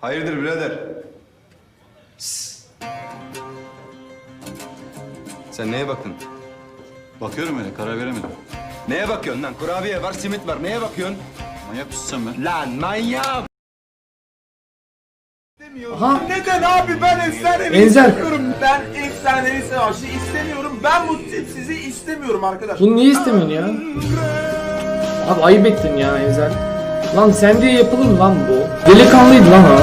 Hayırdır birader? Sss. Sen neye baktın? Bakıyorum öyle karar veremedim. Neye bakıyorsun lan? Kurabiye var, simit var. Neye bakıyorsun? Manyak mısın sen be? Lan manyak! Aha. Neden abi ben efsanevi Enzel. istemiyorum. Ben efsanevi savaşı istemiyorum. Ben bu tipsizi istemiyorum arkadaş. Bunu niye istemiyorsun ya? Abi ayıp ettin ya Enzel. Lan sen diye yapılır mı lan bu? Delikanlıydı lan o.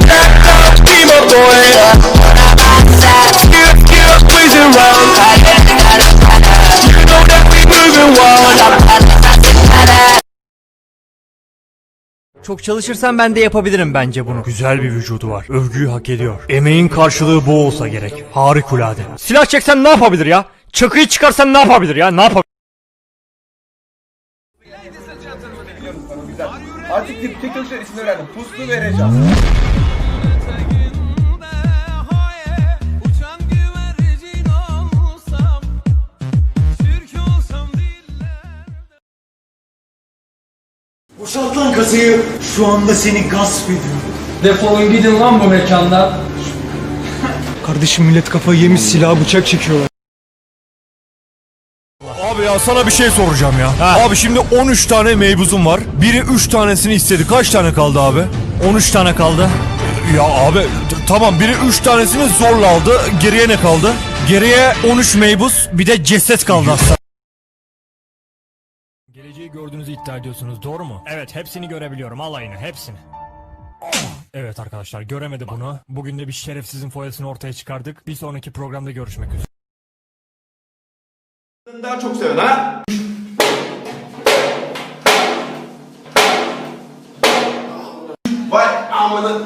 Çok çalışırsam ben de yapabilirim bence bunu. Güzel bir vücudu var. Övgüyü hak ediyor. Emeğin karşılığı bu olsa gerek. Harikulade. Silah çeksen ne yapabilir ya? Çakıyı çıkarsan ne yapabilir ya? Ne yapabilir? Artık tip TikTok'lar ismini öğrendim. Puslu vereceğim. Boşalt lan kasayı. Şu anda seni gasp ediyorum. Defolun gidin lan bu mekandan. Kardeşim millet kafayı yemiş silah bıçak çekiyorlar. Abi ya sana bir şey soracağım ya. Abi şimdi 13 tane meybuzum var. Biri 3 tanesini istedi. Kaç tane kaldı abi? 13 tane kaldı. Ya abi tamam biri 3 tanesini zorla aldı. Geriye ne kaldı? Geriye 13 meybuz bir de ceset kaldı aslında. Gördüğünüzü iddia ediyorsunuz doğru mu? Evet hepsini görebiliyorum alayını hepsini. Evet arkadaşlar göremedi bunu. Bugün de bir şerefsizin foyasını ortaya çıkardık. Bir sonraki programda görüşmek üzere. Daha çok seven ha? Vay amına.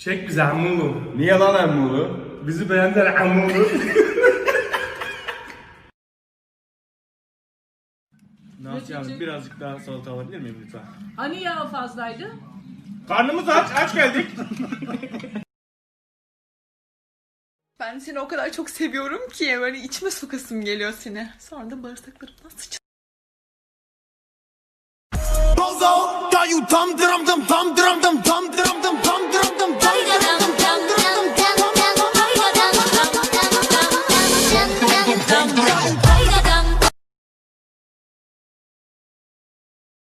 Çek bize Amulu. Niye lan emmulu? Bizi beğendiler Amulu. ne yapacağız? Birazcık daha salata alabilir miyim lütfen? Hani yağ fazlaydı? Karnımız aç, aç geldik. Ben seni o kadar çok seviyorum ki böyle içime sokasım geliyor seni. Sonra da bağırsaklarımdan sıçrayım. Bozo, da you tam drum dum tam drum dum tam